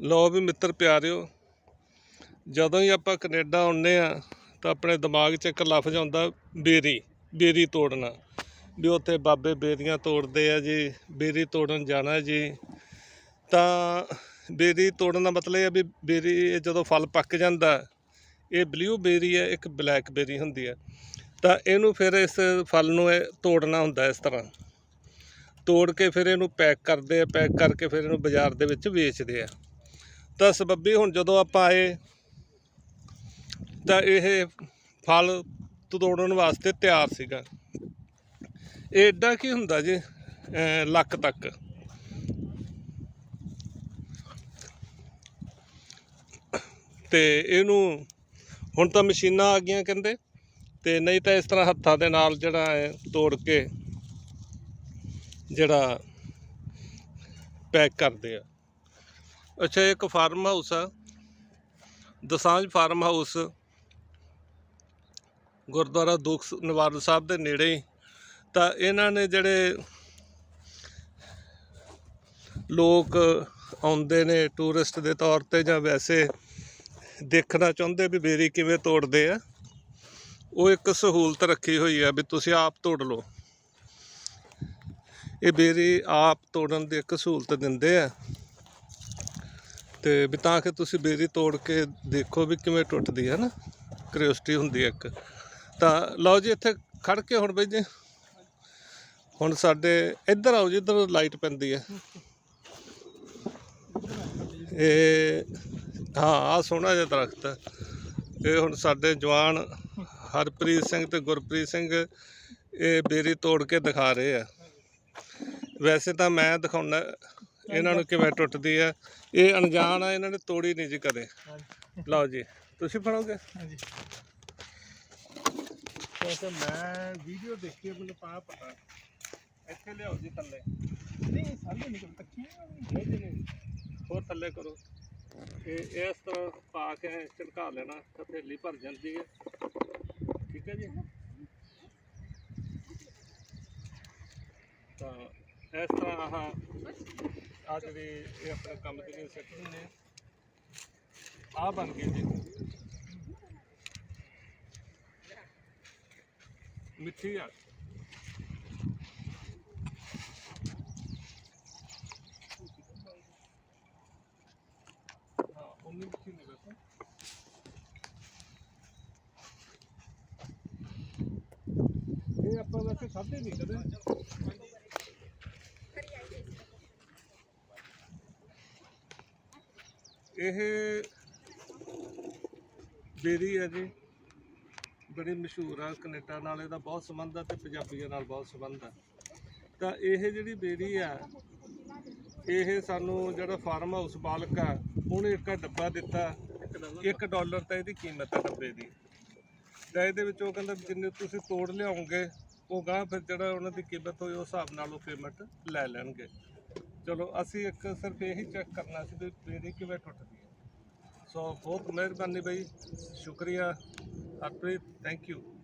ਲੋ ਵੀ ਮਿੱਤਰ ਪਿਆਰਿਓ, ਜਦੋਂ ਹੀ ਆਪਾਂ ਕੈਨੇਡਾ ਆਉਂਦੇ ਆ ਤਾਂ ਆਪਣੇ ਦਿਮਾਗ 'ਚ ਇੱਕ ਲਫ਼ਜ਼ ਆਉਂਦਾ ਬੇਰੀ ਬੇਰੀ ਤੋੜਨਾ। ਵੀ ਉੱਥੇ ਬਾਬੇ ਬੇਰੀਆਂ ਤੋੜਦੇ ਆ ਜੀ, ਬੇਰੀ ਤੋੜਨ ਜਾਣਾ ਜੀ। ਤਾਂ ਬੇਰੀ ਤੋੜਨ ਦਾ ਮਤਲਬ ਇਹ ਹੈ ਵੀ ਬੇਰੀ ਇਹ ਜਦੋਂ ਫਲ ਪੱਕ ਜਾਂਦਾ, ਇਹ ਬਲੂ ਬੇਰੀ ਹੈ ਇੱਕ ਬਲੈਕ ਬੇਰੀ ਹੁੰਦੀ ਹੈ ਤਾਂ ਇਹਨੂੰ ਫਿਰ ਇਸ ਫਲ ਨੂੰ ਇਹ ਤੋੜਨਾ ਹੁੰਦਾ ਇਸ ਤਰ੍ਹਾਂ। ਤੋੜ ਕੇ ਫਿਰ ਇਹਨੂੰ ਪੈਕ ਕਰਦੇ ਆ, ਪੈਕ ਕਰਕੇ ਫਿਰ ਇਹਨੂੰ ਬਾਜ਼ਾਰ ਦੇ ਵਿੱਚ ਵੇਚਦੇ ਆ। ਤਾਂ ਸਬੱਬੀ ਹੁਣ ਜਦੋਂ ਆਪਾਂ ਆਏ ਤਾਂ ਇਹ ਫਲ ਤੋੜਨ ਵਾਸਤੇ ਤਿਆਰ ਸੀਗਾ। ਇਹ ਏਡਾ ਕੀ ਹੁੰਦਾ ਜੀ ਲੱਕ ਤੱਕ। ਤੇ ਇਹਨੂੰ ਹੁਣ ਤਾਂ ਮਸ਼ੀਨਾਂ ਆ ਗਈਆਂ ਕਹਿੰਦੇ, ਤੇ ਨਹੀਂ ਤਾਂ ਇਸ ਤਰ੍ਹਾਂ ਹੱਥਾਂ ਦੇ ਨਾਲ ਜਿਹੜਾ ਹੈ ਤੋੜ ਕੇ ਜਿਹੜਾ ਪੈਕ ਕਰਦੇ ਆ। ਅੱਛਾ, ਇੱਕ ਫਾਰਮ ਹਾਊਸ ਆ। ਦਸਾਂਝ ਫਾਰਮ ਹਾਊਸ ਗੁਰਦੁਆਰਾ ਦੁੱਖ ਨਿਵਾਰਨ ਸਾਹਿਬ ਦੇ ਨੇੜੇ ਹੀ। ਤਾਂ ਇਹਨਾਂ ਨੇ ਜਿਹੜੇ ਲੋਕ ਆਉਂਦੇ ਨੇ ਟੂਰਿਸਟ ਦੇ ਤੌਰ ਤੇ ਜਾਂ ਵੈਸੇ ਦੇਖਣਾ ਚਾਹੁੰਦੇ ਵੀ ਬੇਰੀ ਕਿਵੇਂ ਤੋੜਦੇ ਆ, ਉਹ ਇੱਕ ਸਹੂਲਤ ਰੱਖੀ ਹੋਈ ਆ ਵੀ ਤੁਸੀਂ ਆਪ ਤੋੜ ਲਓ। ਇਹ ਬੇਰੀ ਆਪ ਤੋੜਨ ਦੀ ਇੱਕ ਸਹੂਲਤ ਦਿੰਦੇ ਆ। ਤੇ ਵੀ ਤਾਂ ਕਿ ਤੁਸੀਂ ਬੇਰੀ ਤੋੜ ਕੇ ਦੇਖੋ ਵੀ ਕਿਵੇਂ ਟੁੱਟਦੀ ਹੈ ਨਾ, ਕਰਿਓਸਟੀ ਹੁੰਦੀ ਹੈ ਇੱਕ। ਤਾਂ ਲਓ ਜੀ, ਇੱਥੇ ਖੜ ਕੇ ਹੁਣ ਬਈ ਜੀ। ਹੁਣ ਸਾਡੇ ਇੱਧਰ ਆਓ ਜੀ, ਇੱਧਰ ਲਾਈਟ ਪੈਂਦੀ ਹੈ। ਇਹ ਹਾਂ ਆ ਸੋਹਣਾ ਜਿਹਾ ਦਰਖਤ ਹੈ। ਇਹ ਹੁਣ ਸਾਡੇ ਜਵਾਨ ਹਰਪ੍ਰੀਤ ਸਿੰਘ ਤੇ ਗੁਰਪ੍ਰੀਤ ਸਿੰਘ ਇਹ ਬੇਰੀ ਤੋੜ ਕੇ ਦਿਖਾ ਰਹੇ ਆ। ਵੈਸੇ ਤਾਂ ਮੈਂ ਦਿਖਾਉਣਾ ਇਹਨਾਂ ਨੂੰ ਕਿਵੇਂ ਟੁੱਟਦੀ ਹੈ ਇਹ ਅਣਜਾਣ ਆ ਇਹਨਾਂ ਨੇ ਤੋੜੀ ਨਹੀਂ ਜੀ ਕਦੇ। ਲਓ ਜੀ ਤੁਸੀਂ ਫੜੋਗੇ? ਹਾਂਜੀ। ਵੈਸੇ ਮੈਂ ਵੀਡੀਓ ਦੇਖੀ ਹੈ, ਮੈਨੂੰ ਤਾਂ ਪਤਾ। ਇੱਥੇ ਲਿਆਓ ਜੀ ਥੱਲੇ। ਨਹੀਂ ਨਿਕਲ ਨਹੀਂ ਹੋਰ ਥੱਲੇ ਕਰੋ। ਇਹ ਇਸ ਤਰ੍ਹਾਂ ਪਾ ਕੇ ਝਟਕਾ ਲੈਣਾ ਥੈਲੀ ਭਰ ਜਾਂਦੀ ਹੈ ਠੀਕ ਹੈ ਜੀ? ਤਾਂ ਇਸ ਤਰ੍ਹਾਂ ਆਹ ਆ ਜਿਹੜੀ ਇਹ ਆਪਣੇ ਕੰਮ ਦੀ ਸੈਟਿੰਗ ਨੇ। ਆ ਬਣ ਗਈ ਜੀ। ਮਿੱਠੀ ਆ। ਹਾਂ ਮਿੱਠੀ ਨਹੀਂ ਵੈਸੇ। ਇਹ ਆਪਾਂ ਵੈਸੇ ਖਾਧੇ ਨਹੀਂ ਕਦੇ। ਇਹ ਬੇਰੀ ਹੈ ਜੀ। ਬੜੀ ਮਸ਼ਹੂਰ ਆ, ਕੈਨੇਡਾ ਨਾਲ ਇਹਦਾ ਬਹੁਤ ਸੰਬੰਧ ਆ ਤੇ ਪੰਜਾਬੀਆਂ ਨਾਲ ਬਹੁਤ ਸੰਬੰਧ ਆ। ਤਾਂ ਇਹ ਜਿਹੜੀ ਬੇਰੀ ਆ, ਇਹ ਸਾਨੂੰ ਜਿਹੜਾ ਫਾਰਮ ਹਾਊਸ ਮਾਲਕ ਆ, ਉਹਨੇ ਇੱਕ ਡੱਬਾ ਦਿੱਤਾ। 1 ਡਾਲਰ ਤਾਂ ਇਹਦੀ ਕੀਮਤ ਹੈ ਡੱਬੇ ਦੀ। ਤਾਂ ਇਹਦੇ ਵਿੱਚ ਉਹ ਕਹਿੰਦਾ ਵੀ ਜਿੰਨੇ ਤੁਸੀਂ ਤੋੜ ਲਿਆਓਗੇ, ਉਹ ਗਾਂ ਫਿਰ ਜਿਹੜਾ ਉਹਨਾਂ ਦੀ ਕੀਮਤ ਹੋਈ ਉਸ ਹਿਸਾਬ ਨਾਲ ਉਹ ਪੇਮੈਂਟ ਲੈ ਲੈਣਗੇ। ਚਲੋ, ਅਸੀਂ ਇੱਕ ਸਿਰਫ ਇਹੀ ਚੈੱਕ ਕਰਨਾ ਸੀ ਵੀ ਬੇਰੀ ਕਿਵੇਂ ਟੁੱਟਦੀ ਹੈ। ਸੋ ਬਹੁਤ ਮਿਹਰਬਾਨੀ ਬਈ, ਸ਼ੁਕਰੀਆ। Harpreet thank you